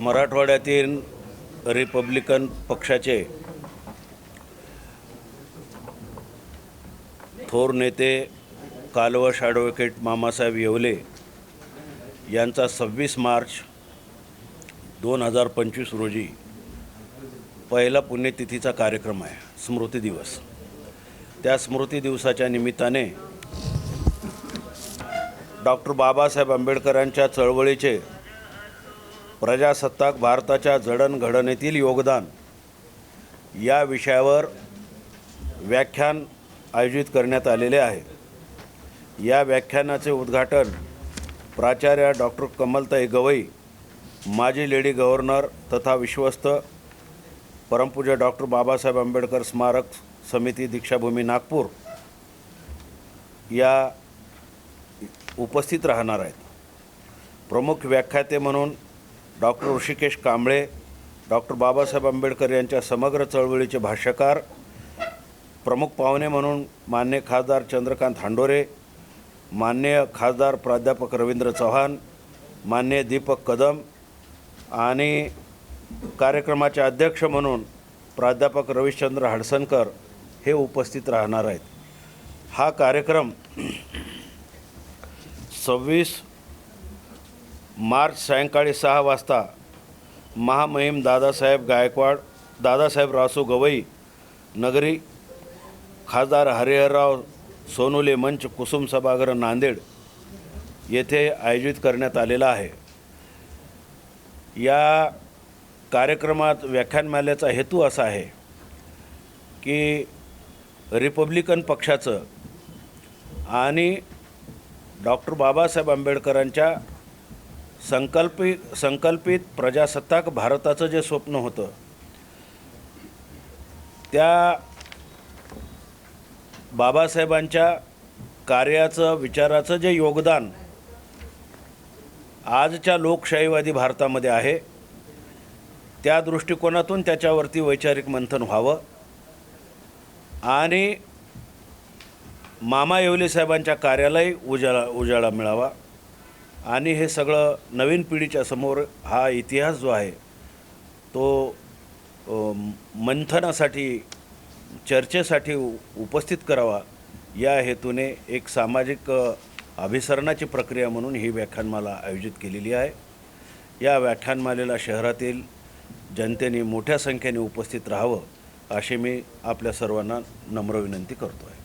मराठवाड्यातील रिपब्लिकन पक्षाचे थोर नेते कालवश ॲडव्होकेट मामासाहेब येवले यांचा सव्वीस मार्च दोन हजार पंचवीस रोजी पहिला पुण्यतिथीचा कार्यक्रम आहे स्मृती दिवस. त्या स्मृती दिवसाच्या निमित्ताने डॉक्टर बाबासाहेब आंबेडकरांच्या चळवळीचे प्रजासत्ताक भारताच्या जडणघडणीतील योगदान. या विषयावर व्याख्यान आयोजित करण्यात आलेले आहे. या व्याख्यानाचे उद्घाटन प्राचार्य डॉक्टर कमलताई गवई माजी लेडी गव्हर्नर तथा विश्वस्त परमपूज्य डॉक्टर बाबासाहेब आंबेडकर स्मारक समिती दीक्षाभूमी नागपूर या उपस्थित राहणार आहेत. प्रमुख व्याख्याते म्हणून डॉक्टर ऋषिकेश कांबळे डॉक्टर बाबासाहेब आंबेडकर यांच्या समग्र चळवळीचे भाष्यकार प्रमुख पाहुणे म्हणून मान्य खासदार चंद्रकांत हांडोरे मान्य खासदार प्राध्यापक रवींद्र चव्हाण मान्य दीपक कदम आणि कार्यक्रमाचे अध्यक्ष म्हणून प्राध्यापक रविश्चंद्र हडसनकर हे उपस्थित राहणार आहेत. हा कार्यक्रम सव्वीस मार्च सायंकाळी सहा वाजता महामहिम दादासाहेब गायकवाड दादासाहेब रासू गवई नगरी खासदार हरिहरराव सोनुले मंच कुसुम सभागृह नांदेड येथे आयोजित करण्यात आलेला आहे. या कार्यक्रमात व्याख्यानमाल्याचा हेतू असा आहे की रिपब्लिकन पक्षाचं आणि डॉक्टर बाबासाहेब आंबेडकरांच्या संकल्पित संकल्पित प्रजासत्ताक भारताचं जे स्वप्न होतं त्या बाबासाहेबांच्या कार्याचं विचाराचं जे योगदान आजच्या लोकशाहीवादी भारतामध्ये आहे त्या दृष्टिकोनातून त्याच्यावरती वैचारिक मंथन व्हावं. आणि मामा येवले साहेबांच्या कार्यालाही उजाळा उजाळा मिळावा. आणि हे सगळं नवीन पिढीच्या समोर हा इतिहास जो आहे तो मंथनासाठी चर्चेसाठी उपस्थित करावा या हेतूने एक सामाजिक अभिसरणाची प्रक्रिया म्हणून ही व्याख्यानमाला आयोजित केलेली आहे. या व्याख्यानमालेला शहरातील जनतेने मोठ्या संख्येने उपस्थित राहावं अशी मी आपल्या सर्वांना नम्र विनंती करतो आहे